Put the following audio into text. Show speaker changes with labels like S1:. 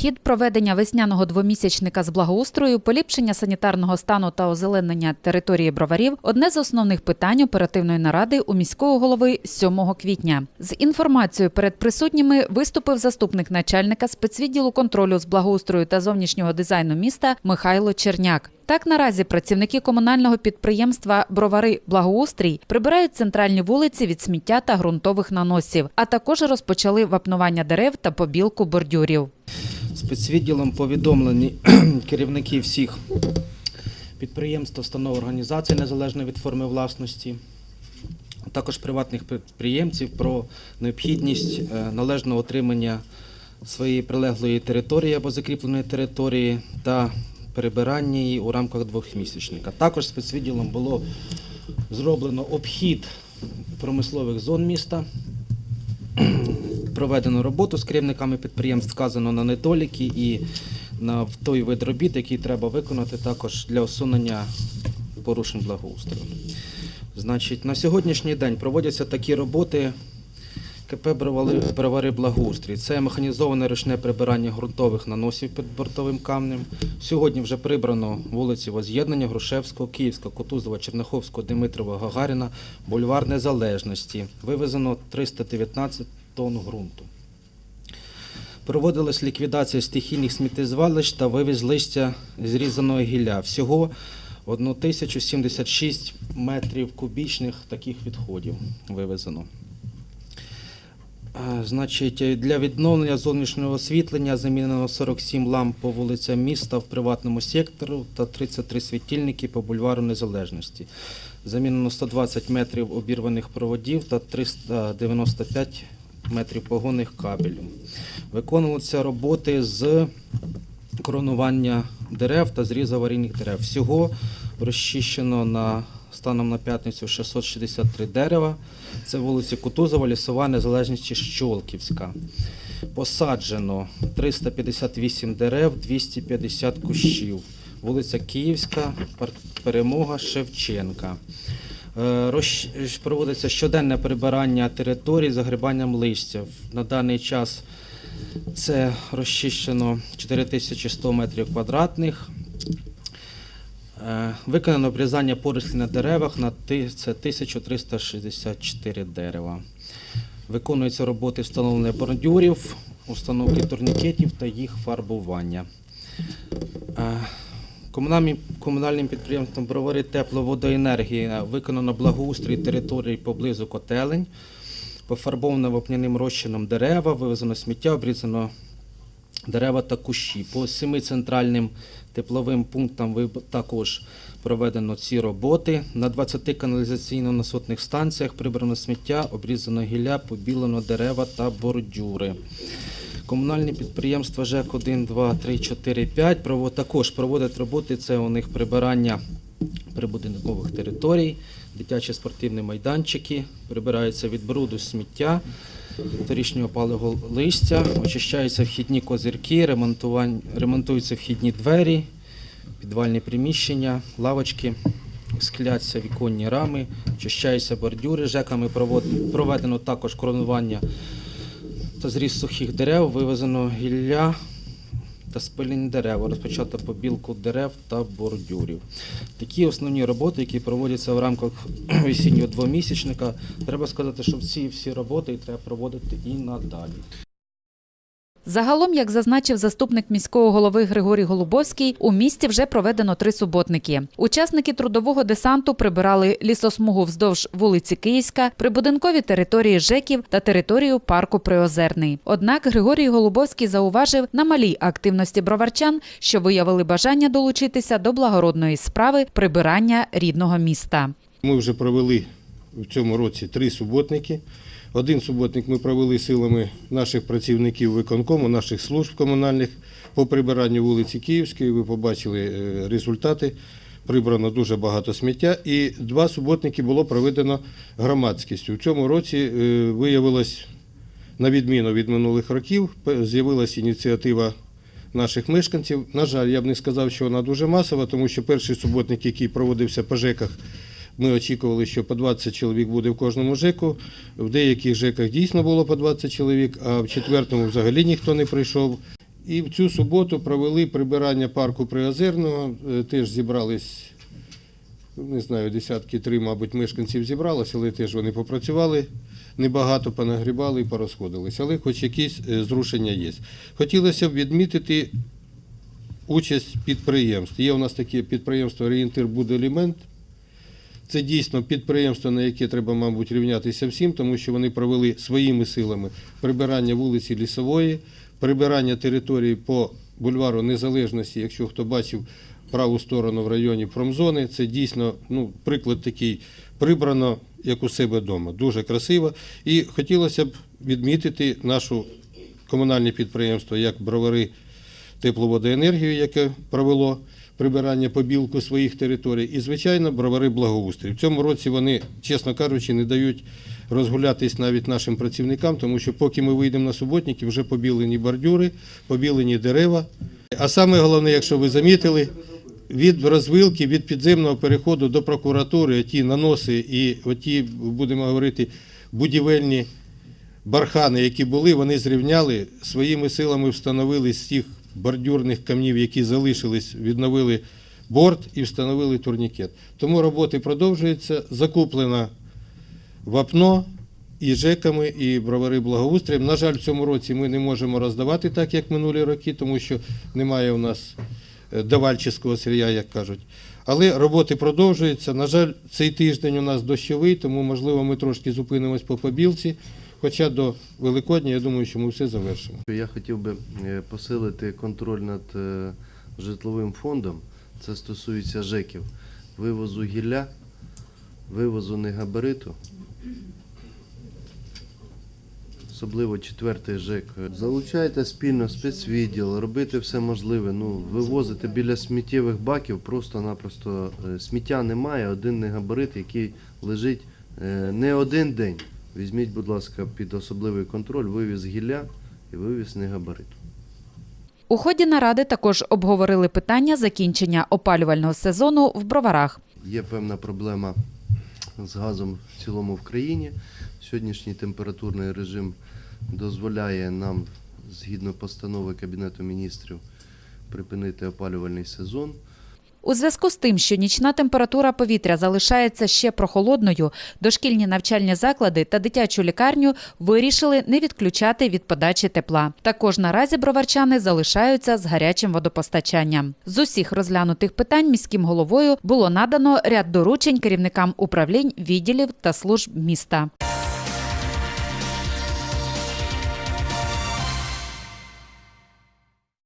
S1: Хід проведення весняного двомісячника з благоустрою, поліпшення санітарного стану та озеленення території броварів одне з основних питань оперативної наради у міського голови 7 квітня. З інформацією перед присутніми виступив заступник начальника спецвідділу контролю з благоустрою та зовнішнього дизайну міста Михайло Черняк. Так наразі працівники комунального підприємства Бровари Благоустрій прибирають центральні вулиці від сміття та ґрунтових наносів, а також розпочали вапнування дерев та побілку бордюрів.
S2: Спецвідділом повідомлені керівники всіх підприємств, установ організацій незалежно від форми власності, також приватних підприємців про необхідність е, належного отримання своєї прилеглої території або закріпленої території та перебирання її у рамках двохмісячника. Також спецвідділом було зроблено обхід промислових зон міста проведено роботу з керівниками підприємств, вказано на недоліки і на той вид робіт, який треба виконати також для усунення порушень благоустрою. Значить, на сьогоднішній день проводяться такі роботи КП «Бровари- Благоустрій. Це механізоване ручне прибирання ґрунтових наносів під бортовим камнем. Сьогодні вже прибрано вулиці Воз'єднання, Грушевського, Київська, Кутузова, Черняховського, Димитрова, Гагаріна, бульвар Незалежності. Вивезено 319 тонн ґрунту. Проводилась ліквідація стихійних сміттєзвалищ та вивіз листя зрізаного гілля. Всього 1076 метрів кубічних таких відходів вивезено. Е, Значить, для відновлення зовнішнього освітлення замінено 47 ламп по вулицям міста в приватному сектору та 33 світильники по бульвару Незалежності. Замінено 120 метрів обірваних проводів та 395 метрів погонних кабелів. Виконувалися роботи з коронування дерев та зріз аварійних дерев. Всього розчищено на станом на п'ятницю 663 дерева. Це вулиці Кутузова, Лісова, Незалежність Щолківська. Посаджено 358 дерев, 250 кущів. Вулиця Київська, Перемога, Шевченка. Е, Проводиться щоденне прибирання територій загрібанням листя. На даний час це розчищено 4100 метрів квадратних. Е, Виконано обрізання порослі на деревах на це 1364 дерева. Виконуються роботи встановлення бордюрів, установки турнікетів та їх фарбування. Е, Комунальним, підприємством Бровари тепловодоенергії виконано благоустрій території поблизу котелень, пофарбовано вапняним розчином дерева, вивезено сміття, обрізано дерева та кущі. По семи центральним тепловим пунктам також проведено ці роботи. На 20 каналізаційно-насотних станціях прибрано сміття, обрізано гілля, побілено дерева та бордюри. Комунальні підприємства ЖЕК 1, 2, 3, 4, 5 прово- також проводять роботи. Це у них прибирання прибудинкових територій, дитячі спортивні майданчики, прибираються від бруду сміття, торічнього палого листя, очищаються вхідні козирки, ремонтуються вхідні двері, підвальні приміщення, лавочки, скляться віконні рами, очищаються бордюри. ЖЕКами проведено також коронування та зріз сухих дерев, вивезено гілля та спилень дерев, розпочато побілку дерев та бордюрів. Такі основні роботи, які проводяться в рамках осіннього двомісячника. Треба сказати, що ці всі роботи треба проводити і надалі.
S1: Загалом, як зазначив заступник міського голови Григорій Голубовський, у місті вже проведено три суботники. Учасники трудового десанту прибирали лісосмугу вздовж вулиці Київська, прибудинкові території ЖЕКів та територію парку Приозерний. Однак Григорій Голубовський зауважив на малій активності броварчан, що виявили бажання долучитися до благородної справи прибирання рідного міста.
S3: Ми вже провели в цьому році три суботники. Один суботник ми провели силами наших працівників виконкому, наших служб комунальних по прибиранню вулиці Київської. Ви побачили е, результати. Прибрано дуже багато сміття. І два суботники було проведено громадськістю. У цьому році е, виявилось, на відміну від минулих років, з'явилася ініціатива наших мешканців. На жаль, я б не сказав, що вона дуже масова, тому що перший суботник, який проводився по ЖЕКах, ми очікували, що по 20 чоловік буде в кожному ЖЕКу. В деяких ЖЕКах дійсно було по 20 чоловік, а в четвертому взагалі ніхто не прийшов. І в цю суботу провели прибирання парку Приозерного. Е, Теж зібрались, не знаю, десятки три, мабуть, мешканців зібралося, але теж вони попрацювали небагато, понагрібали і порозходились. Але хоч якісь е, зрушення є. Хотілося б відмітити участь підприємств. Є у нас таке підприємство Орієнтир Буделімент. Це дійсно підприємство, на яке треба, мабуть, рівнятися всім, тому що вони провели своїми силами прибирання вулиці Лісової, прибирання території по бульвару Незалежності, якщо хто бачив праву сторону в районі промзони, це дійсно ну, приклад такий прибрано, як у себе вдома. Дуже красиво. І хотілося б відмітити нашу комунальне підприємство, як бровари тепловодоенергію, яке провело прибирання побілку своїх територій, і, звичайно, бровари благоустрій. В цьому році вони, чесно кажучи, не дають розгулятись навіть нашим працівникам, тому що поки ми вийдемо на суботники, вже побілені бордюри, побілені дерева. А саме головне, якщо ви замітили, від розвилки, від підземного переходу до прокуратури, ті наноси і оті, будемо говорити, будівельні бархани, які були, вони зрівняли своїми силами, встановили з тих бордюрних камнів, які залишились, відновили борт і встановили турнікет. Тому роботи продовжуються. Закуплено вапно і ЖЕКами, і бровари благоустрієм. На жаль, в цьому році ми не можемо роздавати так, як минулі роки, тому що немає у нас е, давальчого сир'я, як кажуть. Але роботи продовжуються. На жаль, цей тиждень у нас дощовий, тому, можливо, ми трошки зупинимось по побілці. Хоча до Великодня, я думаю, що ми все завершимо.
S4: Я хотів би е, посилити контроль над е, житловим фондом. Це стосується ЖЕКів. Вивозу гілля, вивозу негабариту. Особливо четвертий ЖЕК. Залучайте спільно спецвідділ, робити все можливе. Ну, вивозити біля сміттєвих баків просто-напросто е, сміття немає, один негабарит, який лежить не один день. Візьміть, будь ласка, під особливий контроль вивіз гілля і вивіз негабариту.
S1: У ході наради також обговорили питання закінчення опалювального сезону в броварах.
S4: Є певна проблема з газом в цілому в країні. Сьогоднішній температурний режим дозволяє нам, згідно постанови Кабінету міністрів, припинити опалювальний сезон.
S1: У зв'язку з тим, що нічна температура повітря залишається ще прохолодною, дошкільні навчальні заклади та дитячу лікарню вирішили не відключати від подачі тепла. Також наразі броварчани залишаються з гарячим водопостачанням. З усіх розглянутих питань міським головою було надано ряд доручень керівникам управлінь, відділів та служб міста.